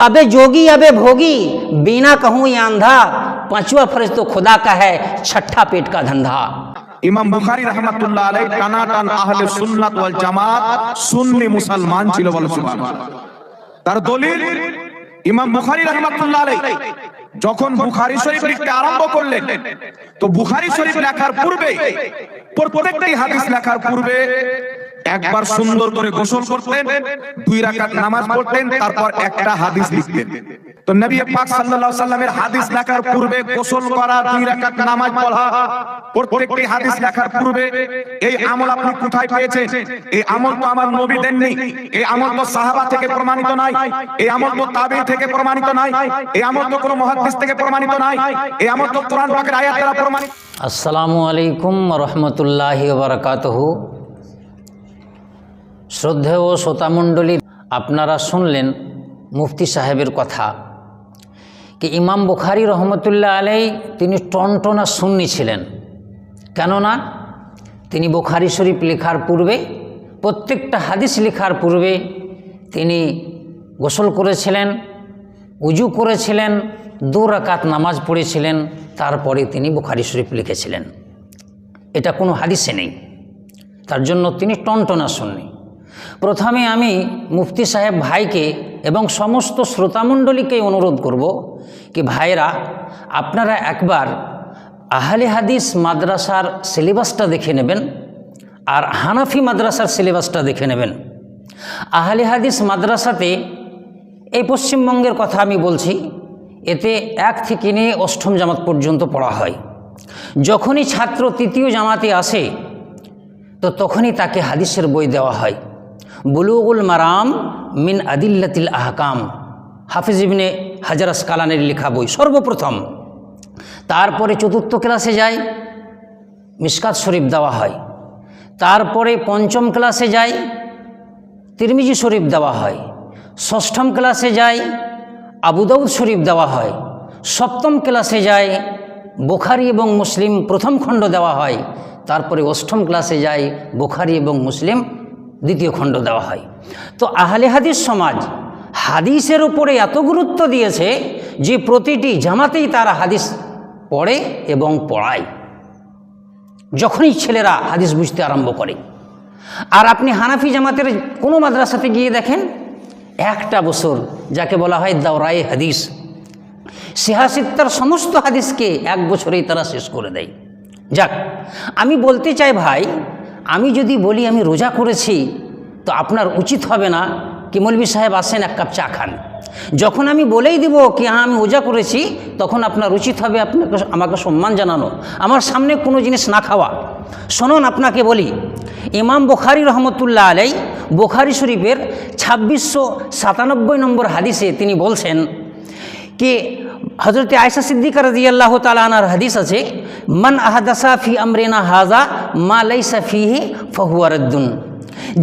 अबे जोगी अबे भोगी बिना कहूँ ये अंधा पांचवा फर्ज तो खुदा का है छठा पेट का धंधा ইমাম বুখারী রহমাতুল্লাহ আলাইহি টানাটান আহলে সুন্নাত ওয়াল জামাত সুন্নি মুসলমান ছিল বলে সুবহানাল্লাহ তার দলিল ইমাম বুখারী রহমাতুল্লাহ আলাইহি যখন বুখারী শরীফ লিখতে আরম্ভ করলেন তো বুখারী শরীফ লেখার পূর্বে প্রত্যেকটি হাদিস লেখার পূর্বে একবার সুন্দর করে গোসল করতেন, দুই রাকাত নামাজ পড়তেন, তারপর একটা হাদিস লিখতেন। তো নবী পাক সাল্লাল্লাহু সাল্লামের হাদিস লেখার পূর্বে গোসল করা, দুই রাকাত নামাজ পড়া, প্রত্যেকটি হাদিস লেখার পূর্বে, এই আমল আপনি কোথায় পেয়েছেন? এই আমল তো আমার নবী দেননি, এই আমল তো সাহাবা থেকে প্রমাণিত নাই, এই আমল তো তাবেঈ থেকে প্রমাণিত নাই, এই আমল তো কোনো মুহাদ্দিস থেকে প্রমাণিত নাই, এই আমল তো কোরআন পাকের আয়াত দ্বারা প্রমাণিত আসসালামু আলাইকুম রহমতুল্লাহি বারকাতহ। শ্রদ্ধেয় শ্রোতামণ্ডলী, আপনারা শুনলেন মুফতি সাহেবের কথা। কি ইমাম বুখারি রহমতুল্লাহ আলাই তিনি টনটনা সুন্নি ছিলেন। কেননা তিনি বুখারি শরীফ লেখার পূর্বে, প্রত্যেকটা হাদিস লেখার পূর্বে তিনি গোসল করেছিলেন, উজু করেছিলেন, দু রাকাত নামাজ পড়েছিলেন, তারপরে তিনি বুখারি শরীফ লিখেছিলেন। এটা কোনো হাদিসে নেই। তার জন্য তিনি টনটনা শুননি প্রথমে আমি মুফতি সাহেব ভাইকে এবং সমস্ত শ্রোতামণ্ডলীকে অনুরোধ করব কি ভাইরা আপনারা একবার আহলে হাদিস মাদ্রাসার সিলেবাসটা দেখে নেবেন আর হানাফি মাদ্রাসার সিলেবাসটা দেখে নেবেন। আহলে হাদিস মাদ্রাসাতে এই পশ্চিমবঙ্গের কথা আমি বলছি, এতে এক থেকে নিয়ে অষ্টম জামাত পর্যন্ত পড়া হয়। যখনই ছাত্র তৃতীয় জামাতে আসে, তো তখনই তাকে হাদিসের বই দেওয়া হয়। বুলুগুল মারাম মিন আদিল্লাতিল আহকাম। হাফিজ ইবনে হাজারাস কালানের লেখা বই সর্বপ্রথম। তারপরে চতুর্থ ক্লাসে যায় মিসকাত শরীফ দেওয়া হয়। তারপরে পঞ্চম ক্লাসে যায়, তিরমিজি শরীফ দেওয়া হয়। ষষ্ঠম ক্লাসে যায় আবুদাউদ শরীফ দেওয়া হয়। সপ্তম ক্লাসে যায়, বোখারি এবং মুসলিম প্রথম খণ্ড দেওয়া হয়। তারপরে অষ্টম ক্লাসে যায়, বোখারি এবং মুসলিম দ্বিতীয় খণ্ড দেওয়া হয়। তো আহলে হাদিস সমাজ হাদিসের উপরে এত গুরুত্ব দিয়েছে যে প্রতিটি জামাতেই তারা হাদিস পড়ে এবং পড়ায়। যখনই ছেলেরা হাদিস বুঝতে আরম্ভ করে। আর আপনি হানাফি জামাতের কোনো মাদ্রাসাতে গিয়ে দেখেন, একটা বছর যাকে বলা হয় দাওরাই হাদিস, সিহাসিত্তার সমস্ত হাদিসকে এক বছরেই তারা শেষ করে দেয়। যাক, আমি বলতে চাই ভাই আমি যদি বলি আমি রোজা করেছি, তো আপনার উচিত হবে না কি সাহেব আসেন এক কাপ চা খান। যখন আমি বলেই দিব কি হ্যাঁ আমি রোজা করেছি, তখন আপনার উচিত হবে আপনাকে, আমাকে সম্মান জানানো। আমার সামনে কোনো জিনিস না খাওয়া। শুনুন আপনাকে বলি, ইমাম বুখারি রহমতুল্লাহ আলাই বুখারি শরীফের ছাব্বিশশো সাতানব্বই নম্বর হাদিসে তিনি বলছেন কে হজরত আয়সা সিদ্দিক রাজি আল্লাহ তালানার হাদিস আছে, মন আহাদাসা ফি আমরেনা হাজা মা লাইসা ফিহি ফহুয়ারদ্দুন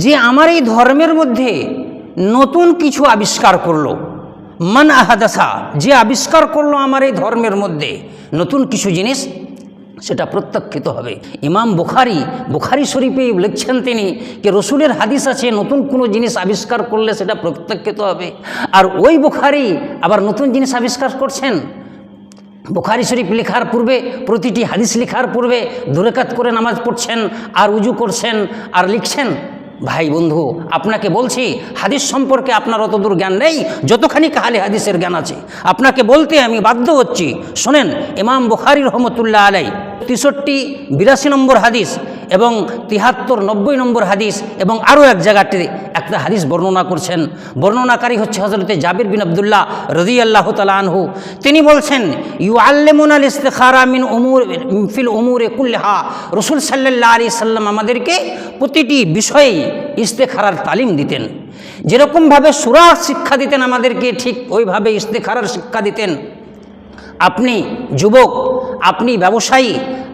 যে আমার এই ধর্মের মধ্যে নতুন কিছু আবিষ্কার করল, মন আহাদাসা, যে আবিষ্কার করল আমার এই ধর্মের মধ্যে নতুন কিছু জিনিস সেটা প্রত্যক্ষিত হবে। ইমাম বুখারি বুখারি শরীফে লিখছেন তিনি যে রসুলের হাদিস আছে, নতুন কোনো জিনিস আবিষ্কার করলে সেটা প্রত্যক্ষিত হবে। আর ওই বুখারি আবার নতুন জিনিস আবিষ্কার করছেন? বুখারি শরীফ লেখার পূর্বে, প্রতিটি হাদিস লেখার পূর্বে দুরেকাত করে নামাজ পড়ছেন আর উজু করছেন আর লিখছেন। ভাই বন্ধু, আপনাকে বলছি, হাদিস সম্পর্কে আপনার অতদূর জ্ঞান নেই, যতখানি কাহালি হাদিসের জ্ঞান আছে। আপনাকে বলতে আমি বাধ্য হচ্ছি। শোনেন, ইমাম বুখারি রহমতুল্লাহ আলাই তেষট্টি, বিরাশি নম্বর হাদিস এবং তিহাত্তর, নব্বই নম্বর হাদিস এবং আরও এক জায়গাতে একটা হাদিস বর্ণনা করছেন। বর্ণনাকারী হচ্ছে হজরতে জাবির বিন আবদুল্লাহ রদি আল্লাহ আনহু। তিনি বলছেন ইউ আল্লেমুন আল ইস্তেখারা মিন উমুর, ফিল উমুরে কুল্লেহা। রসুল সাল্লাহ আলি সাল্লাম আমাদেরকে প্রতিটি বিষয়েই ইস্তেখারার তালিম দিতেন। যেরকমভাবে সুরার শিক্ষা দিতেন আমাদেরকে, ঠিক ওইভাবে ইস্তেখারার শিক্ষা দিতেন। আপনি যুবক, আপনি ব্যবসায়ী,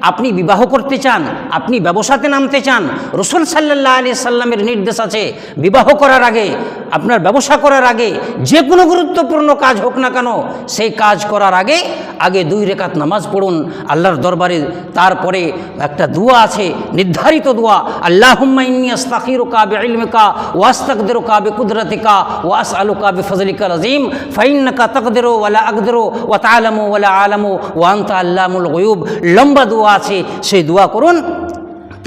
আপনি বিবাহ করতে চান, আপনি ব্যবসাতে নামতে চান, রসুল সাল্লাহ আলি সাল্লামের নির্দেশ আছে বিবাহ করার আগে, আপনার ব্যবসা করার আগে, যে কোনো গুরুত্বপূর্ণ কাজ হোক না কেন, সেই কাজ করার আগে আগে দুই রেখাত নামাজ পড়ুন, আল্লাহর দরবারে, তারপরে একটা দোয়া আছে, নির্ধারিত দোয়া আল্লাহ ইন্নি আস্তাকির কাবে ইলমিকা ওয়াস্তাকদের কাবে কুদরতিকা ওয়াস আলু কাবে ফজলিকা রাজিম ফাইন্নাকা তকদেরো ওয়ালা আকদেরো ওয়া তালামু ওয়ালা আলামু ওয়ান্তা আল্লামুল গয়ুব। লম্বা দোয়া আছে, সেই দোয়া করুন।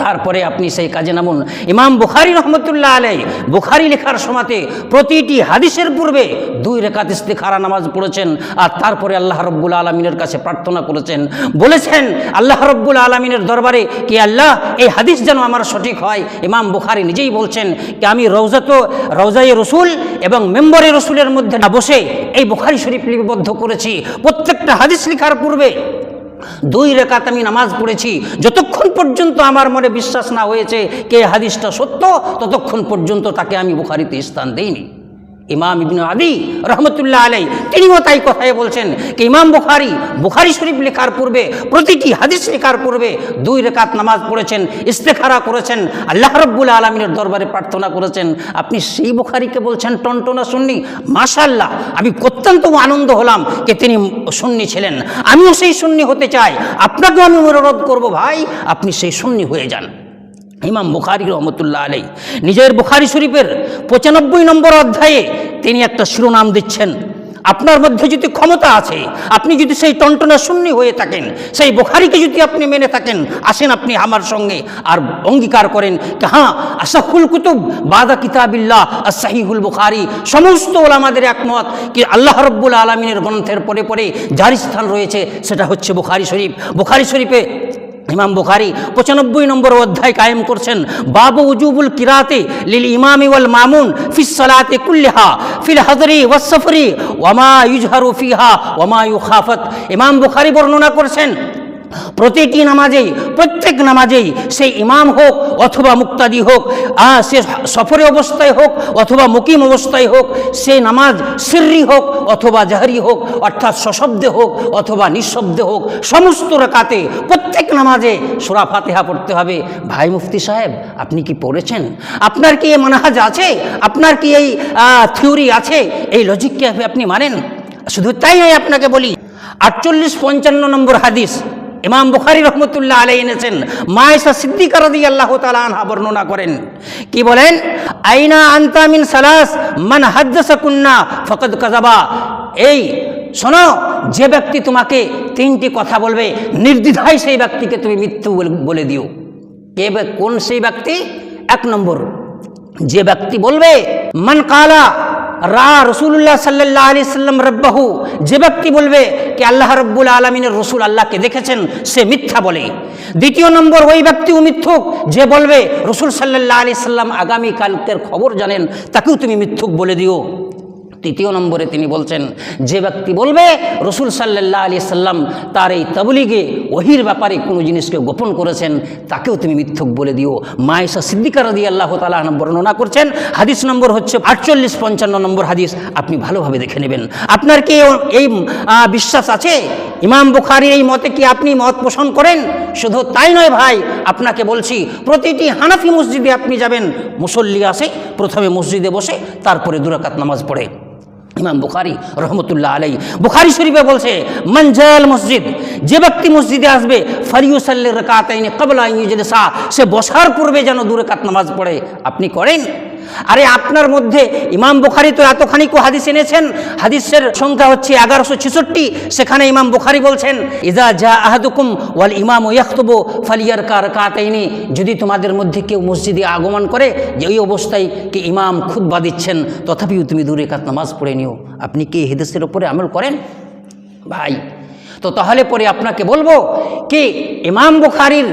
তারপরে আপনি সেই কাজে নামুন। ইমাম বুখারি রহমতুল্লাহ আলাই বুখারি লেখার সময়তে প্রতিটি হাদিসের পূর্বে দুই রেখাত ইস্তেখারা নামাজ পড়েছেন আর তারপরে আল্লাহ রব্বুল আলমিনের কাছে প্রার্থনা করেছেন। বলেছেন, আল্লাহ রব্বুল আলমিনের দরবারে কি আল্লাহ এই হাদিস যেন আমার সঠিক হয়? ইমাম বুখারি নিজেই বলছেন, কি আমি রৌজাত রৌজাই রসুল এবং মেম্বরে রসুলের মধ্যে না বসে এই বুখারি শরীফ লিপিবদ্ধ করেছি। প্রত্যেকটা হাদিস লেখার পূর্বে দুই রেখাত আমি নামাজ পড়েছি। যতক্ষণ পর্যন্ত আমার মনে বিশ্বাস না হয়েছে কে হাদিসটা সত্য, ততক্ষণ পর্যন্ত তাকে আমি বুখারিতে স্থান দেইনি। ইমাম ইবনু আদি রহমতুল্লাহ আলাই, তিনিও তাই কথায় বলছেন কি ইমাম বুখারি বুখারি শরীফ লেখার পূর্বে, প্রতিটি হাদিস লেখার পূর্বে দুই রেখাত নামাজ পড়েছেন, ইস্তেখারা করেছেন, আল্লাহ রব্বুল আলমিনের দরবারে প্রার্থনা করেছেন। আপনি সেই বুখারিকে বলছেন, টনটনা শুননি মাশাল্লাহ আমি অত্যন্ত আনন্দ হলাম যে তিনি সুন্নি ছিলেন। আমিও সেই সুন্নি হতে চাই। আপনাকেও আমি অনুরোধ করব ভাই, আপনি সেই সুন্নি হয়ে যান। ইমাম বুখারি রহমতুল্লাহ আলাই নিজের বুখারি শরীফের পঁচানব্বই নম্বর অধ্যায়ে তিনি একটা শিরোনাম দিচ্ছেন। আপনার মধ্যে যদি ক্ষমতা আছে, আপনি যদি সেই টনটনা শূন্য হয়ে থাকেন, সেই বুখারিকে যদি আপনি মেনে থাকেন, আসেন আপনি আমার সঙ্গে আর অঙ্গীকার করেন কি হ্যাঁ আসাফুল কুতুব, বাদা কিতাবিল্লাহ আর সাহিহুল বুখারি, সমস্ত ওলামাদের একমত কি আল্লাহ রব্বুল আলমিনের গ্রন্থের পরে পরে যার স্থান রয়েছে, সেটা হচ্ছে বুখারি শরীফ। বুখারি শরীফে ইমাম বুখারি পঁচানব্বই নম্বর অধ্যায় কায়েম করছেন, বাবু উজুবুল কিরাতে লিল ইমামি ওয়াল মামুন ফিসালাতে কুল্লিহা, ফিল হাজরি ওয়াসফরি ওমা ইউজহারু ফিহা ওয়ামা ইউখাফত। ইমাম বুখারি বর্ণনা করছেন প্রতিটি নামাজেই, প্রত্যেক নামাজেই সেই ইমাম হোক অথবা মুক্তাদি হোক সে সফরে অবস্থায় হোক অথবা মুকিম অবস্থায় হোক, সে নামাজ সিররি হোক অথবা জাহরি হোক, অর্থাৎ সশব্দে হোক অথবা নিঃশব্দে হোক, সমস্ত রেখাতে প্রত্যেক নামাজে সুরা ফাতেহা পড়তে হবে। ভাই মুফতি সাহেব, আপনি কি পড়েছেন? আপনার কি এই মানহাজ আছে? আপনার কি এই থিওরি আছে? এই লজিককে আপনি মানেন? শুধু তাই আমি আপনাকে বলি, আটচল্লিশ পঞ্চান্ন নম্বর হাদিস ইমাম বুখারি রহমতুল্লাহ আলাই এনেছেন, মায়েশা সিদ্দিকা রদি আল্লাহ তালা আনহা বর্ণনা করেন। কি বলেন? আইনা আন্তামিন সালাস, মান হাদ্দাসা কুন্না, ফকদ কাজাবা এই, শোনো, যে ব্যক্তি তোমাকে তিনটি কথা বলবে, নির্দ্বিধায় সেই ব্যক্তিকে তুমি মৃত্যু বলে দিও। কে কোন সেই ব্যক্তি? এক নম্বর, যে ব্যক্তি বলবে, মান কালা রা রসুল্লাহ সাল্লাহ আলি সাল্লাম রব্বাহু, যে ব্যক্তি বলবে কি আল্লাহ রব্বুল আলমিনের রসুল আল্লাহকে দেখেছেন, সে মিথ্যা বলে। দ্বিতীয় নম্বর, ওই ব্যক্তিও মিথ্যুক যে বলবে রসুল সাল্লাহ আলি সাল্লাম আগামীকালকের খবর জানেন, তাকেও তুমি মিথ্যুক বলে দিও। তৃতীয় নম্বরে তিনি বলছেন, যে ব্যক্তি বলবে, রসুল সাল্লাহ আলি সাল্লাম তার এই তবলিগে ওহির ব্যাপারে কোনো জিনিসকে গোপন করেছেন, তাকেও তুমি মিথ্যক বলে দিও। মায়েশা সিদ্দিকা রদি আল্লাহ তালা বর্ণনা করছেন, হাদিস নম্বর হচ্ছে আটচল্লিশ পঞ্চান্ন নম্বর হাদিস, আপনি ভালোভাবে দেখে নেবেন। আপনার কি এই বিশ্বাস আছে? ইমাম বুখারির এই মতে কি আপনি মত পোষণ করেন? শুধু তাই নয় ভাই, আপনাকে বলছি, প্রতিটি হানাফি মসজিদে আপনি যাবেন, মুসল্লি আসে, প্রথমে মসজিদে বসে, তারপরে দুরাকাত নামাজ পড়ে। ইমাম বুখারি রহমতুল্লাহ আলাই বুখারি শরীফে বলছে মঞ্জাল মসজিদ, যে ব্যক্তি মসজিদে আসবে ফারিউসাল্লি আইনে কবলা ইউজলিসা, সে বসার পূর্বে যেন দূরে কাত নামাজ পড়ে। আপনি করেন? আরে আপনার মধ্যে ইমাম বুখারি তো এতখানি কো হাদিস এনেছেন, হাদিসের সংখ্যা হচ্ছে এগারোশো ছেষট্টি, সেখানে ইমাম বুখারি বলছেন, ইজা যা আহাদুকুম ওয়াল ইমাম ইয়াখতুবু ফালিয়ার কার কাতাইনি যদি তোমাদের মধ্যে কেউ মসজিদে আগমন করে, যে ওই অবস্থায় কি ইমাম খুদ্া দিচ্ছেন, তথাপিও তুমি দূরে কাত নামাজ পড়ে নিও। আপনি কি এই হেদেসের ওপরে আমল করেন? ভাই তো তাহলে পরে আপনাকে বলব কি, ইমাম বুখারির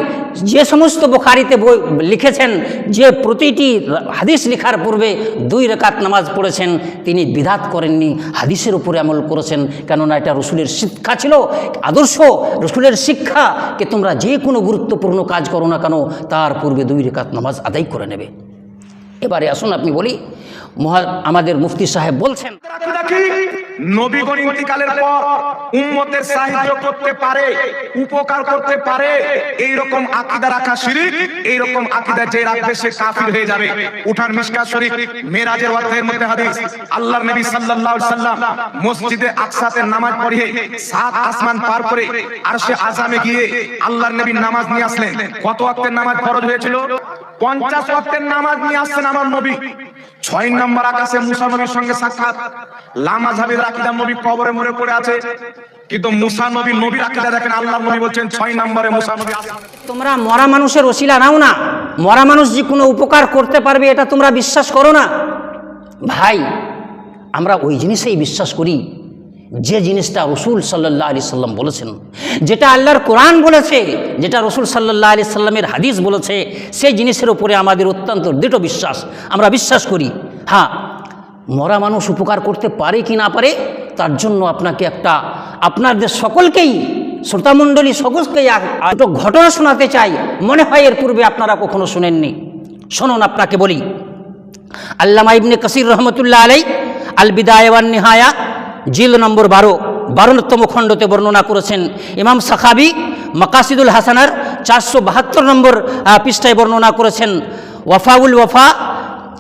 যে সমস্ত বুখারিতে বই লিখেছেন, যে প্রতিটি হাদিস লেখার পূর্বে দুই রেকাত নামাজ পড়েছেন, তিনি বিধাত করেননি, হাদিসের উপরে আমল করেছেন, কেননা এটা রসুলের শিক্ষা ছিল, আদর্শ রসুলের শিক্ষা কে তোমরা যে কোনো গুরুত্বপূর্ণ কাজ করো না কেন, তার পূর্বে দুই রেকাত নামাজ আদায় করে নেবে। এবারে আসুন, আপনি বলি আমাদের মুফতি সাহেব বলছেন নবী মসজিদে নামাজ পড়িয়ে সাত আসমান পার করে গিয়ে নামাজ নিয়ে আসলেন। কত ওয়াক্তের নামাজ ফরজ হয়েছিল? 50 ওয়াক্তের নামাজ নিয়ে আসছেন আমার নবী। ছয় নম্বর আকাশে মুসানবীর সঙ্গে সাক্ষাৎ। লামা জাবিদ রাকিদা নবী কবরে মরে পড়ে আছে। কিন্তু মুসা নবী আকিদা দেখেন আল্লাহ নবী বলছেন, ছয় নম্বরে মুসা নবী তোমরা মরা মানুষের ওসিলা নাও না। মরা মানুষ যে কোনো উপকার করতে পারবে, এটা তোমরা বিশ্বাস করো না। ভাই, আমরা ওই জিনিসেই বিশ্বাস করি। যে জিনিসটা রসুল সাল্লাহ আলি সাল্লাম বলেছেন, যেটা আল্লাহর কোরআন বলেছে, যেটা রসুল সাল্লাহ আলি সাল্লামের হাদিস বলেছে, সেই জিনিসের উপরে আমাদের অত্যন্ত দৃঢ় বিশ্বাস। আমরা বিশ্বাস করি হ্যাঁ মরা মানুষ উপকার করতে পারে কি না পারে, তার জন্য আপনাকে একটা, আপনাদের সকলকেই, শ্রোতামণ্ডলী সকলকেই এক- একটা ঘটনা শোনাতে চাই। মনে হয় এর পূর্বে আপনারা কখনো শুনেননি। শুনুন আপনাকে বলি। আল্লামা ইবনে কাসির রহমতুল্লাহ আলাই আল বিদায়ওয়ান নিহায়া জিল নম্বর বারো বারোতম খণ্ডতে বর্ণনা করেছেন ইমাম সাখাবি, মাকাসিদুল হাসানার চারশো বাহাত্তর নম্বর পৃষ্ঠায় বর্ণনা করেছেন, ওয়াফাউল ওয়াফা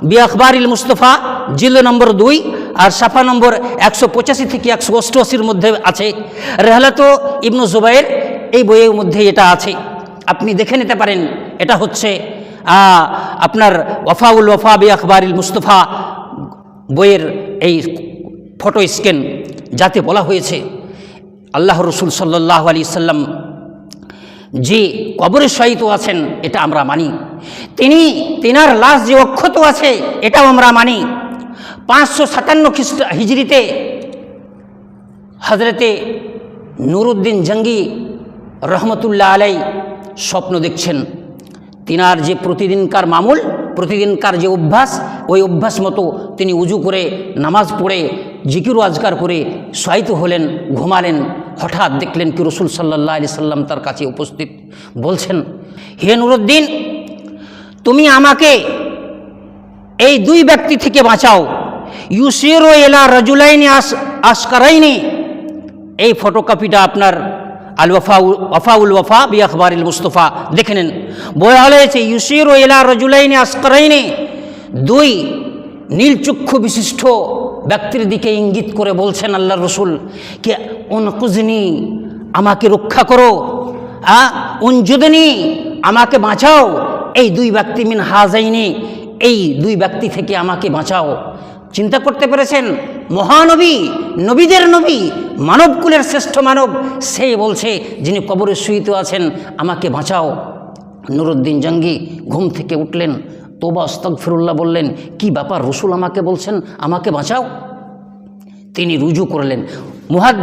বি আখবারিল মুস্তফা, জিল নম্বর দুই আর সাফা নম্বর একশো পঁচাশি থেকে একশো অষ্টআশির মধ্যে আছে। রেহলাতো ইবনু জুবাইর এই বইয়ের মধ্যে এটা আছে। আপনি দেখে নিতে পারেন, এটা হচ্ছে আপনার ওয়াফাউল ওয়াফা বি আখবারিল মুস্তফা বইয়ের এই ফটো স্ক্যান যাতে বলা হয়েছে, আল্লাহ রসুল সাল্লাহ আলি সাল্লাম যে কবরে শহীদ আছেন এটা আমরা মানি। তিনি, তেনার লাশ যে অক্ষত আছে এটাও আমরা মানি। পাঁচশো সাতান্ন খ্রিস্ট হিজড়িতে হজরতে নুরুদ্দিন জঙ্গি রহমতুল্লাহ আলাই স্বপ্ন দেখছেন। তিনার যে প্রতিদিনকার মামুল, প্রতিদিনকার যে অভ্যাস, ওই অভ্যাস মতো তিনি উজু করে নামাজ পড়ে জিকির আজকার করে শায়িত হলেন, ঘুমালেন, হঠাৎ দেখলেন কি রসুল সাল্লাহ আলি সাল্লাম তার কাছে উপস্থিত। বলছেন, হে নুরুদ্দিন, তুমি আমাকে এই দুই ব্যক্তি থেকে বাঁচাও। ইউসিরো এলা রজুলাইনি আস, আসকারাইনি। এই ফটোকপিটা আপনার আল ওয়াফা ওয়াফাউল ওয়াফা বি আখবারিল মুস্তফা। দেখে নেন। বলা হয়েছে, ইউসির এলা রজুলাইনি আসকারাইনি। দুই নীলচক্ষু বিশিষ্ট ব্যক্তির দিকে ইঙ্গিত করে বলছেন আল্লাহ রসুল কে, উনকুজনি, আমাকে রক্ষা করো। আ, উনজুদনি, আমাকে বাঁচাও। এই দুই ব্যক্তি মিন হাজাইনি, এই দুই ব্যক্তি থেকে আমাকে বাঁচাও। চিন্তা করতে পেরেছেন? মহানবী, নবীদের নবী, মানবকুলের শ্রেষ্ঠ মানব সেই বলছে, যিনি কবরে শুইতে আছেন, আমাকে বাঁচাও। নুরুদ্দিন জঙ্গি ঘুম থেকে উঠলেন। তোবা অস্তকফিরুল্লাহ বললেন, কি ব্যাপার রসুল আমাকে বলছেন? আমাকে বাঁচাও। তিনি রুজু করলেন। মহাদ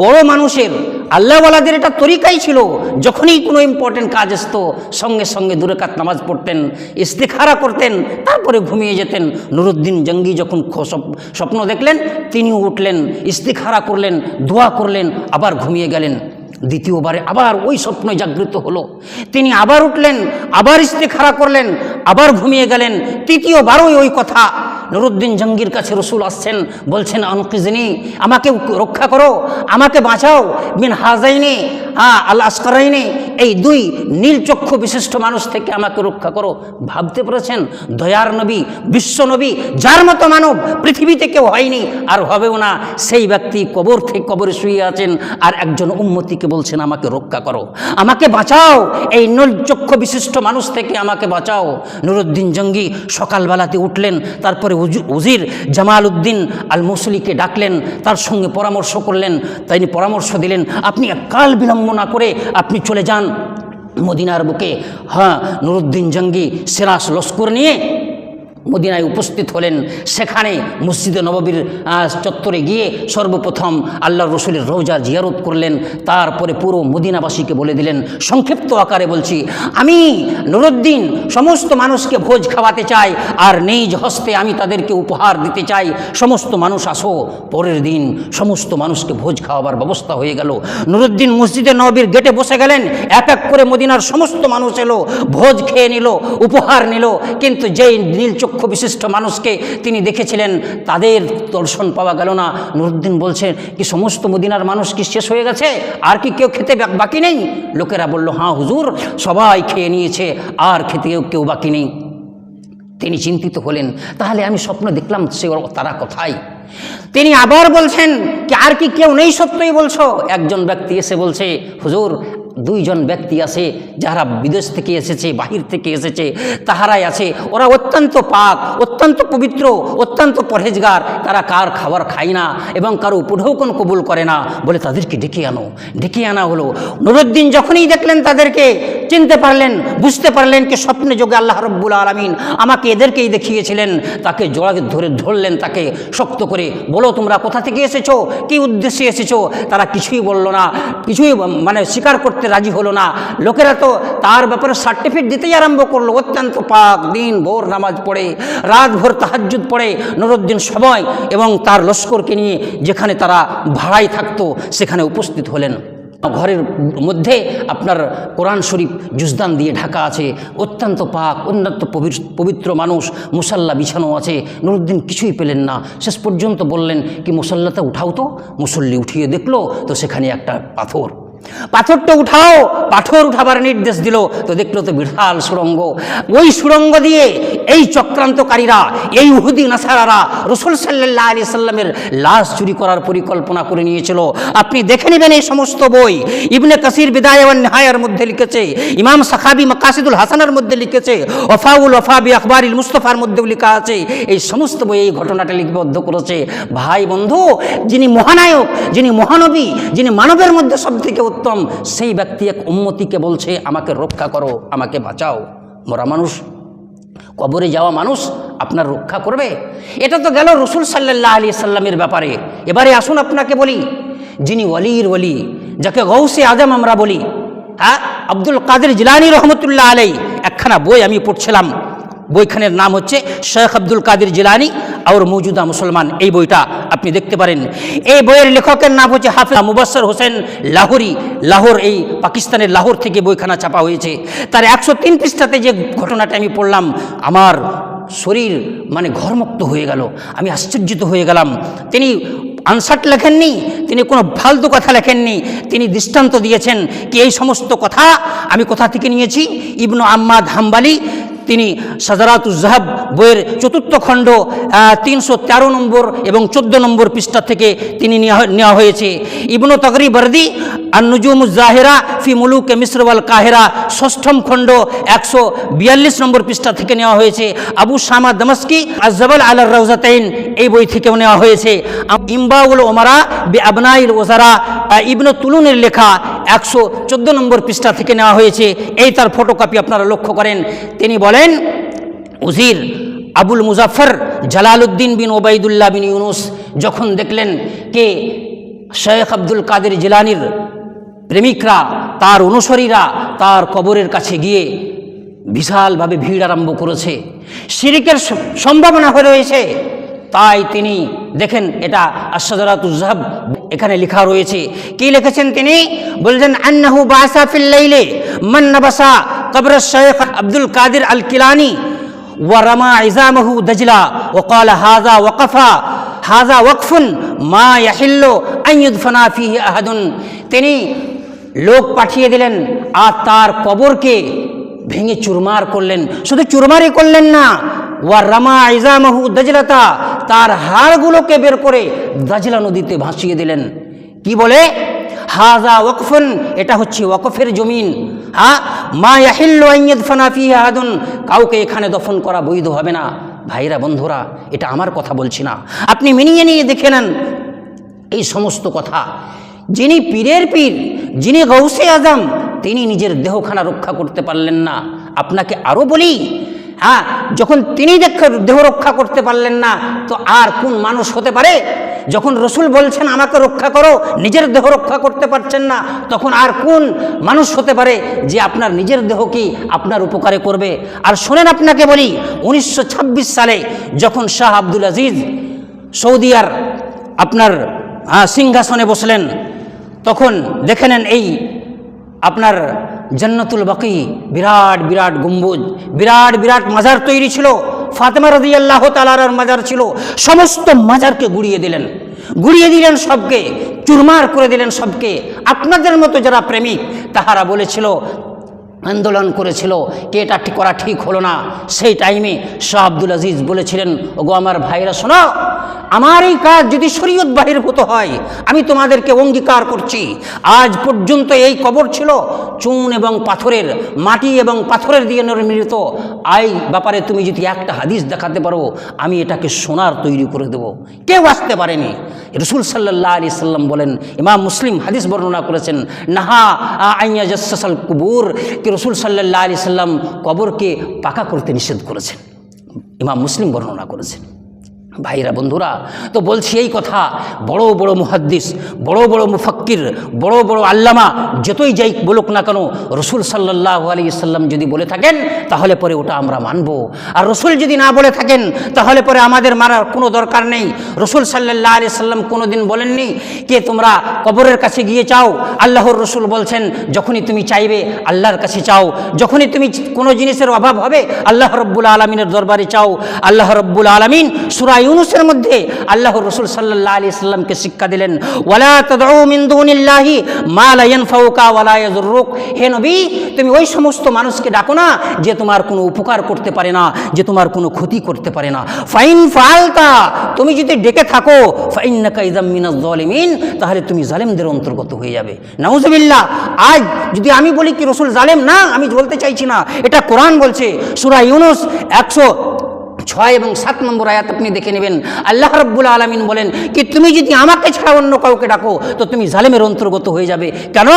বড় মানুষের আল্লাহওয়ালাদের এটা তরিকাই ছিল, যখনই কোনো ইম্পর্টেন্ট কাজ আসতো, সঙ্গে সঙ্গে দূরে কাত নামাজ পড়তেন, ইস্তেখারা করতেন, তারপরে ঘুমিয়ে যেতেন। নুরুদ্দিন জঙ্গি যখন স্বপ্ন দেখলেন, তিনিও উঠলেন, ইস্তেখারা করলেন, দোয়া করলেন, আবার ঘুমিয়ে গেলেন। দ্বিতীয়বারে আবার ওই স্বপ্ন জাগ্রত হলো। তিনি আবার উঠলেন, আবার ইস্তেখারা করলেন, আবার ঘুমিয়ে গেলেন, তৃতীয়বারই ওই কথা। নুরুদ্দিন জঙ্গির কাছে রসুল আসছেন, বলছেন, আনকিজনি, আমাকে রক্ষা করো, আমাকে বাঁচাও বিন হাজাইনি হ্যাঁ আল এই দুই নীলচক্ষু বিশিষ্ট মানুষ থেকে আমাকে রক্ষা করো। ভাবতে পেরেছেন? দয়ার নবী, বিশ্ব নবী, যার মতো মানব পৃথিবীতে কেউ হয়নি, আর হবেও না। সেই ব্যক্তি কবর থেকে কবরে শুয়ে আছেন, আর একজন উম্মতিকে বলছেন, আমাকে রক্ষা করো। আমাকে বাঁচাও, এই নীলচক্ষু বিশিষ্ট মানুষ থেকে আমাকে বাঁচাও। নুরুদ্দিন জঙ্গি সকালবেলাতে উঠলেন, তারপরে উজির জামাল উদ্দিন আল মুসলিকে ডাকলেন, তার সঙ্গে পরামর্শ করলেন, তিনি পরামর্শ দিলেন, আপনি কাল বিলম্ব না করে আপনি চলে যান মদিনার বুকে। হ্যাঁ নুরুদ্দিন জঙ্গি সেরাস লস্কর নিয়ে মদিনায় উপস্থিত হলেন। সেখানে মসজিদে নববীর চত্বরে গিয়ে সর্বপ্রথম আল্লাহ রসুলের রোজা জিয়ারত করলেন। তারপরে পুরো মদিনাবাসীকে বলে দিলেন, সংক্ষিপ্ত আকারে বলছি, আমি নুরুদ্দিন, সমস্ত মানুষকে ভোজ খাওয়াতে চাই, আর নিজ হস্তে আমি তাদেরকে উপহার দিতে চাই। সমস্ত মানুষ আসো, পরের দিন সমস্ত মানুষকে ভোজ খাওয়াবার ব্যবস্থা হয়ে গেল। নুরুদ্দিন মসজিদে নবীর গেটে বসে গেলেন, এক এক করে মদিনার সমস্ত মানুষ এলো, ভোজ খেয়ে নিল, উপহার নিল। কিন্তু যেই নীলচক্ষু চক্ষু বিশিষ্ট মানুষকে তিনি দেখেছিলেন, তাদের দর্শন পাওয়া গেল না। নুরুদ্দিন বলছেন কি সমস্ত মদিনার মানুষ কি শেষ হয়ে গেছে? আর কি কেউ খেতে বাকি নেই? লোকেরা বলল হ্যাঁ হুজুর, সবাই খেয়ে নিয়েছে, আর খেতে কেউ বাকি নেই। তিনি চিন্তিত হলেন, তাহলে আমি স্বপ্ন দেখলাম সে তারা কোথায়? তিনি আবার বলছেন, কি আর কি কেউ নেই সত্যই বলছো? একজন ব্যক্তি এসে বলছে, হুজুর দুইজন ব্যক্তি আছে যারা বিদেশ থেকে এসেছে, বাহির থেকে এসেছে, তাহারাই আছে। ওরা অত্যন্ত পাক, অত্যন্ত পবিত্র, অত্যন্ত পরহেজগার। তারা কার খাবার খায় না এবং কারও উপঢৌকন কবুল করে না বলে তাদেরকে ডেকে আনো। ডেকে আনা হলো। নুরুদ্দিন যখনই দেখলেন তাদেরকে, চিনতে পারলেন, বুঝতে পারলেন কি স্বপ্নে যোগে আল্লাহ রব্বুল আলমিন আমাকে এদেরকেই দেখিয়েছিলেন। তাকে জোড়া ধরে ধরলেন, তাকে শক্ত করে। বলো তোমরা কোথা থেকে এসেছ? কি উদ্দেশ্যে এসেছ? তারা কিছুই বলল না। কিছুই মানে স্বীকার করতে রাজি হলো না। লোকেরা তো তার ব্যাপারে সার্টিফিকেট দিতেই আরম্ভ করল। অত্যন্ত পাক দিন, ভোর নামাজ পড়ে রাত ভোর তাহাজ্জুদ পড়ে, নুরুদ্দিন সময় এবং তার লস্করকে নিয়ে যেখানে তারা ভাড়ায় থাকতো, সেখানে উপস্থিত হলেন। ঘরের মধ্যে আপনার কোরআন শরীফ জুজদান দিয়ে ঢাকা আছে। অত্যন্ত পাক অত্যন্ত পবিত্র মানুষ, মুসাল্লা বিছানো আছে। নুরুদ্দিন কিছুই পেলেন না। শেষ পর্যন্ত বললেন, কি মুসাল্লাটা উঠাও তো, মুসল্লি উঠিয়ে দেখল, তো সেখানে একটা পাথর। পাথরটা উঠাও, পাথর উঠাবার নির্দেশ দিল। তো দেখল তো বিশাল সুড়ঙ্গ। ওই সুড়ঙ্গ দিয়ে এই চক্রান্তকারীরা, এই উহুদি নাসারারা রসুল সাল্লাহ আলি সাল্লামের লাশ চুরি করার পরিকল্পনা করে নিয়েছিল। আপনি দেখে নেবেন এই সমস্ত বই। ইবনে কাসির বিদায় এবং নেহায়ার মধ্যে লিখেছে, ইমাম সাখাবি মাকাসিদুল হাসানের মধ্যে লিখেছে, ওফাউল ওফাবি ইল মুস্তফার মধ্যেও লেখা আছে। এই সমস্ত বই এই ঘটনাটা লিপিবদ্ধ করেছে। ভাই বন্ধু, যিনি মহানায়ক, যিনি মহানবী, যিনি মানবের মধ্যে সব থেকে উত্তম সেই ব্যক্তি এক উন্মতিকে বলছে, আমাকে রক্ষা করো, আমাকে বাঁচাও। মরা মানুষ, কবরে যাওয়া মানুষ আপনার রক্ষা করবে? এটা তো গেল রসুল সাল্লাহ আলী সাল্লামের ব্যাপারে। এবারে আসুন আপনাকে বলি, যিনি ওলির ওলি, যাকে গৌসে আজম আমরা বলি হ্যাঁ? আব্দুল কাদের জিলানি রহমতুল্লাহ আলাই একখানা বই আমি পড়ছিলাম। বইখানের নাম হচ্ছে শেখ আব্দুল কাদের জিলানি আর মৌজুদা মুসলমান। এই বইটা আপনি দেখতে পারেন। এই বইয়ের লেখকের নাম হচ্ছে হাফিজ মুবাসর হোসেন লাহোরি। লাহোর এই পাকিস্তানের লাহোর থেকে বইখানা ছাপা হয়েছে। তার একশো তিন পৃষ্ঠাতে যে ঘটনাটা আমি পড়লাম, আমার শরীর মানে ঘরমুক্ত হয়ে গেল। আমি আশ্চর্যিত হয়ে গেলাম। তিনি আনসার্ট লেখেননি, তিনি কোনো ফালতু কথা লেখেননি, তিনি দৃষ্টান্ত দিয়েছেন কি এই সমস্ত কথা আমি কোথা থেকে নিয়েছি? ইবনু আম্মাদ হাম্বালি তিনি সাজারাতুজাহাব বইয়ের চতুর্থ খণ্ড তিনশো তেরো নম্বর এবং চোদ্দ নম্বর পৃষ্ঠা থেকে তিনি নেওয়া হয়েছে। ইবনু তগরি বর্দি আর জাহেরা ফি মুলুকে মিশ্রওয়াল কাহেরা, ষষ্ঠম খণ্ড, একশো বিয়াল্লিশ নম্বর পৃষ্ঠা থেকে নেওয়া হয়েছে। আবু শামা দমস্কি আজবল আলার রৌজাতাইন এই বই থেকেও নেওয়া হয়েছে। ইম্বাউল ওমারা বি আবনাইল ওজারা ইবনু তুলুনের লেখা একশো চোদ্দ নম্বর পৃষ্ঠা থেকে নেওয়া হয়েছে। এই তার ফটোকপি আপনারা লক্ষ্য করেন। তিনি বলেন উজির Abul Muzaffar Jalaluddin bin Obaidullah bin Yunus যখন দেখলেন কে শেখ আব্দুল কাদের জিলানির প্রেমিকরা, তার অনুসারীরা তার কবরের কাছে গিয়ে বিশালভাবে ভিড় আরম্ভ করেছে। শিরিকের সম্ভাবনা হয়ে রয়েছে। তাই তিনি দেখেন এটা আশাদরাতুজাহাব এখানে লেখা রয়েছে কি লিখেছেন তিনি বলছেন আন্নাহু বাসা ফিল লাইলে মান নাবাসা কবর Sheikh Abdul Qadir al Gilani ورمى عظامه دجلا وقال هذا وقفا هذا وقف ما يحل أن يدفن فيه أحد তিনি লোক পাঠিয়ে দিলেন আর তার কবরকে ভেঙে চুরমার করলেন। শুধু চুরমারই করলেন না ওয়ার রামা ইজামাহু দজলাতা, তার হাড়গুলোকে বের করে দাজলা নদীতে ভাসিয়ে দিলেন। কি বলে? হাজা ওকফুন এটা হচ্ছে ওকফের জমিন। হ্যাঁ মা ইয়াহিল্লু আইয়দ ফানাফি আহাদুন, কাউকে এখানে দফন করা বৈধ হবে না। ভাইরা বন্ধুরা, এটা আমার কথা বলছি না। আপনি মিনিয়ে নিয়ে দেখে নেন। এই সমস্ত কথা। যিনি পীরের পীর যিনি গৌসে আজম তিনি নিজের দেহখানা রক্ষা করতে পারলেন না। আপনাকে আরও বলি হ্যাঁ যখন তিনি দেহ রক্ষা করতে পারলেন না তো আর কোন মানুষ হতে পারে? যখন রসুল বলছেন আমাকে রক্ষা করো নিজের দেহ রক্ষা করতে পারছেন না তখন আর কোন মানুষ হতে পারে যে আপনার নিজের দেহ কি আপনার উপকারে করবে? আর শোনেন আপনাকে বলি উনিশশো ছাব্বিশ সালে যখন শাহ আব্দুল আজিজ সৌদি সৌদিয়ার আপনার আহ, সিংহাসনে বসলেন তখন দেখে নেন এই আপনার জন্নতুল বাকি বিরাট বিরাট গম্বুজ, বিরাট বিরাট মাজার তৈরি ছিল। ফাতেমা রাজি আল্লাহ তালার মাজার ছিল। সমস্ত মাজারকে গুড়িয়ে দিলেন। গুড়িয়ে দিলেন সবকে, চুরমার করে দিলেন সবকে। আপনাদের মতো যারা প্রেমিক, তাহারা বলেছিল আন্দোলন করেছিল, কে এটা করা ঠিক হলো না, সেই টাইমে শাহ আব্দুল আজিজ বলেছিলেন, ওগো আমার ভাইরা শোনো, আমার এই কাজ যদি শরীয়ত বাহির্ভূত হয়, আমি তোমাদেরকে অঙ্গীকার করছি। আজ পর্যন্ত এই কবর ছিল চুন এবং পাথরের, মাটি এবং পাথরের দিয়ে নির্মিত। আই ব্যাপারে তুমি যদি একটা হাদিস দেখাতে পারো, আমি এটাকে সোনার তৈরি করে দেব। কেউ আসতে পারেনি। রসুল সাল্লাহ আলি সাল্লাম বলেন, ইমাম মুসলিম হাদিস বর্ণনা করেছেন, নাহা আইয়া কুবুর রসুল সাল্লাহ আলি সাল্লাম কবরকে পাকা করতে নিষেধ করেছেন। ইমাম মুসলিম বর্ণনা করেছেন। ভাইরা বন্ধুরা, তো বলছি এই কথা, বড় বড় মুহাদ্দিস, বড় বড় মুফাক্কির, বড় বড় আল্লামা, যতই যাই বলুক না কেন, রসুল সাল্লাহ আলী সাল্লাম যদি বলে থাকেন, তাহলে পরে ওটা আমরা মানব। আর রসুল যদি না বলে থাকেন, তাহলে পরে আমাদের মারার কোনো দরকার নেই। রসুল সাল্লাহ আলি সাল্লাম কোনো দিন বলেননি কে তোমরা কবরের কাছে গিয়ে চাও। আল্লাহর রসুল বলছেন, যখনই তুমি চাইবে, আল্লাহর কাছে চাও। যখনই তুমি কোনো জিনিসের অভাব হবে, আল্লাহ রব্বুল আলমিনের দরবারে চাও। আল্লাহ রব্বুল আলমিন সুরা ইউনুসের মধ্যে আল্লাহ রসুল সাল্লাহ আলি সাল্লামকে শিক্ষা দিলেন, ওয়ালা তদউ মিন দুনিল্লাহি মা লা ইয়ানফাউকা ওয়ালা হে নবী, তুমি ওই সমস্ত মানুষকে ডাকো না যে তোমার কোনো উপকার করতে পারে না, যে তোমার কোনো ক্ষতি করতে পারে না। ফাইন ফালতা তুমি যদি ডেকে থাকো, ফাইন্নাকা ইযাম মিনাজ জালিমিন তাহলে তুমি জালেমদের অন্তর্গত হয়ে যাবে। নাউজুবিল্লাহ, আজ যদি আমি বলি কি রসুল জালেম? না, আমি বলতে চাইছি না। এটা কোরআন বলছে, সুরা ইউনুস একশো ছয় এবং সাত নম্বর আয়াত আপনি দেখে নেবেন। আল্লাহ রব্বুল আলমিন বলেন, কি তুমি যদি আমাকে ছাড়া অন্য কাউকে ডাকো, তো তুমি জালেমের অন্তর্গত হয়ে যাবে। কেন?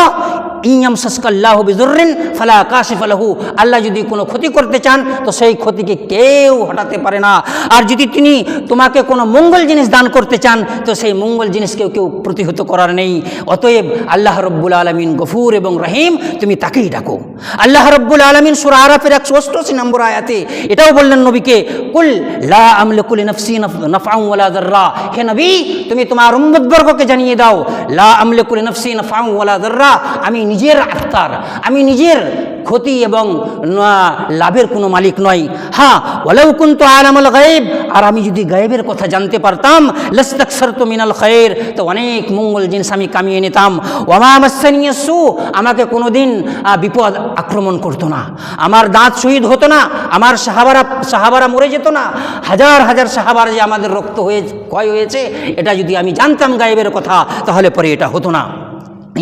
ইয়াম সাসকাল্লাহ বিজুরিন ফালা কাশিফ আলাহু আল্লাহ যদি কোনো ক্ষতি করতে চান, তো সেই ক্ষতিকে কেউ হটাতে পারে না। আর যদি তিনি তোমাকে কোনো মঙ্গল জিনিস দান করতে চান, তো সেই মঙ্গল জিনিসকেও কেউ প্রতিহত করার নেই। অতএব আল্লাহ রব্বুল আলমিন গফুর এবং রহিম, তুমি তাকেই ডাকো। আল্লাহ রব্বুল আলমিন সুরা আরাফের একশো অষ্টআশি নম্বর আয়াতে এটাও বললেন নবীকে, কুল লা আমলিকুল নফসি নফআউ ওয়ালা দাররা হে নবী, তুমি তোমার উম্মতবর্গকে জানিয়ে দাও, লা আমলিকুল নফসি নফআউ ওয়ালা দাররা আমি নিজের আত্মার আমি নিজের ক্ষতি এবং লাভের কোনো মালিক নয় হ্যাঁ ওয়ালাউ কুনতু আলামুল গায়েব আর আমি যদি গায়েবের কথা জানতে পারতাম লাস্তাকসারতু মিনাল খায়র তো অনেক মঙ্গল জিনিস আমি কামিয়ে নিতাম। ওমা মাসানিয়াসু আমাকে কোনোদিন আহ, বিপদ আক্রমণ করতো না। আমার দাঁত শহীদ হতো না আমার সাহাবারা সাহাবারা মরে যেত না। হাজার হাজার সাহাবার যে আমাদের রক্ত হয়ে ক্ষয় হয়েছে এটা যদি আমি জানতাম গায়েবের কথা তাহলে পরে এটা হতো না।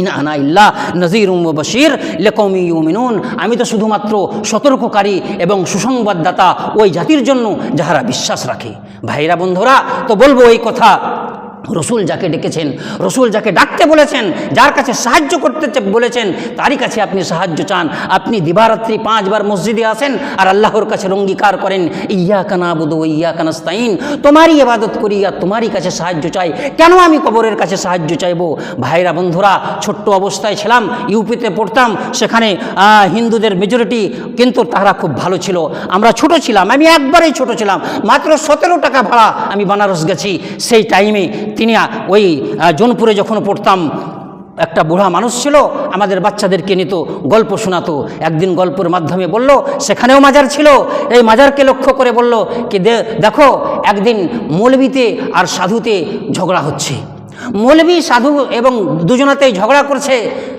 ইন আনা ইল্লা নজির বশির লেকমি ইউমিনুন। আমি তো শুধুমাত্র সতর্ককারী এবং সুসংবাদদাতা ওই জাতির জন্য যাহারা বিশ্বাস রাখে। ভাইরা বন্ধুরা, তো বলব এই কথা রসুল যাকে ডেকেছেন, রসুল যাকে ডাকতে বলেছেন, যার কাছে সাহায্য করতে বলেছেন, তারই কাছে আপনি সাহায্য চান। আপনি দিবারাত্রি পাঁচবার মসজিদে আসেন আর আল্লাহর কাছে অঙ্গীকার করেন ইয়া কানা বুধু ইয়া কানাস্তাইন তোমারই ইবাদত করি আর তোমারই কাছে সাহায্য চাই। কেন আমি কবরের কাছে সাহায্য চাইব? ভাইরা বন্ধুরা, ছোট্ট অবস্থায় ছিলাম, ইউপিতে পড়তাম, সেখানে হিন্দুদের মেজরিটি কিন্তু তারা খুব ভালো ছিল। আমরা ছোট ছিলাম, আমি একবারেই ছোট ছিলাম। মাত্র সতেরো টাকা ভাড়া আমি বানারস গেছি। সেই টাইমে তিনি আহ, ওই আহ, জোনপুরে যখন পড়তাম একটা বুড়া মানুষ ছিল আমাদের বাচ্চাদেরকে নিত গল্প শোনাতো একদিন গল্পের মাধ্যমে বলল সেখানেও মাজার ছিল এই মাজারকে লক্ষ্য করে বলল কি দে- দেখো একদিন মৌলবিতে আর সাধুতে ঝগড়া হচ্ছে মৌলবি সাধু এবং দুজনাতেই ঝগড়া করছে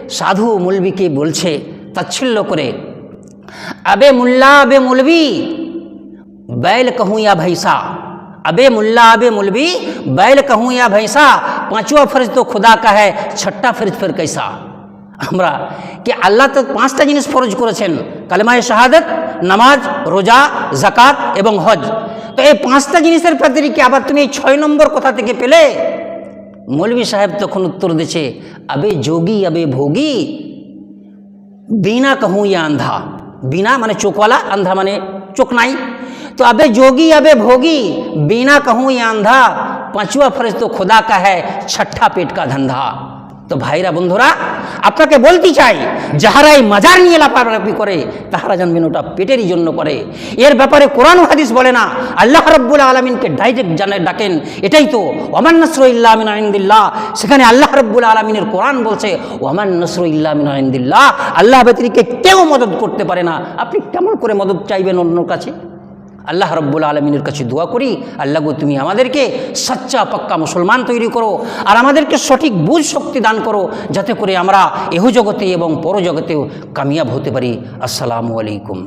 সাধু মৌলবিকে বলছে তাচ্ছিল্য করে আবে মুল্লা আবে মৌলবি बैल कहूँ या भैंसा अबे मुल्ला अबे मुलवी बैल कहूँ या भैंसा पांचवा फर्ज तो खुदा का है छठा फर्ज फिर कैसा আমরা কি আল্লাহ তো পাঁচটা জিনিস ফরজ করেছেন কালেমায় শাহাদত নামাজ রোজা জাকাত এবং হজ তো এই পাঁচটা জিনিসের প্রতি কি আবার তুমি এই ছয় নম্বর কথা থেকে পেলে মৌলভী সাহেব তখন উত্তর দিচ্ছে আবে যোগী আবে ভোগী বিনা कहूँ या अंधा बिना माने चोक वाला अंधा माने चोक নাই तो अबे जोगी अबे भोगी बिना कहूँ या अंधा पांचवा फर्ज तो खुदा का है छठा पेट का धंधा তো ভাইরা বন্ধুরা আপনাকে বলতে চাই যাহারা এই মাজার নিয়ে লাফালাফি করে তাহারা জানবেন ওটা পেটেরই জন্য করে এর ব্যাপারে কোরআন হাদিস বলে না আল্লাহ রব্বুল আলমিনকে ডাইরেক্ট জানে ডাকেন এটাই তো ওমান নসর ইল্লা মিন আইন্দিল্লাহ সেখানে আল্লাহ রব্বুল আলমিনের কোরআন বলছে ওমান নসর ইল্লা মিন আইন্দিল্লাহ আল্লাহ ব্যতিরিকে কেউ মদত করতে পারে না আপনি কেমন করে মদত চাইবেন অন্যর কাছে আল্লাহ রব্বুল আলমিনের কাছে দোয়া করি, আল্লাহ গো তুমি আমাদেরকে সাচ্চা পাক্কা মুসলমান তৈরি করো আর আমাদেরকে সঠিক বুঝ শক্তি দান করো যাতে করে আমরা এহ জগতে এবং পরজগতেও কামিয়াব হতে পারি। আসসালামু আলাইকুম।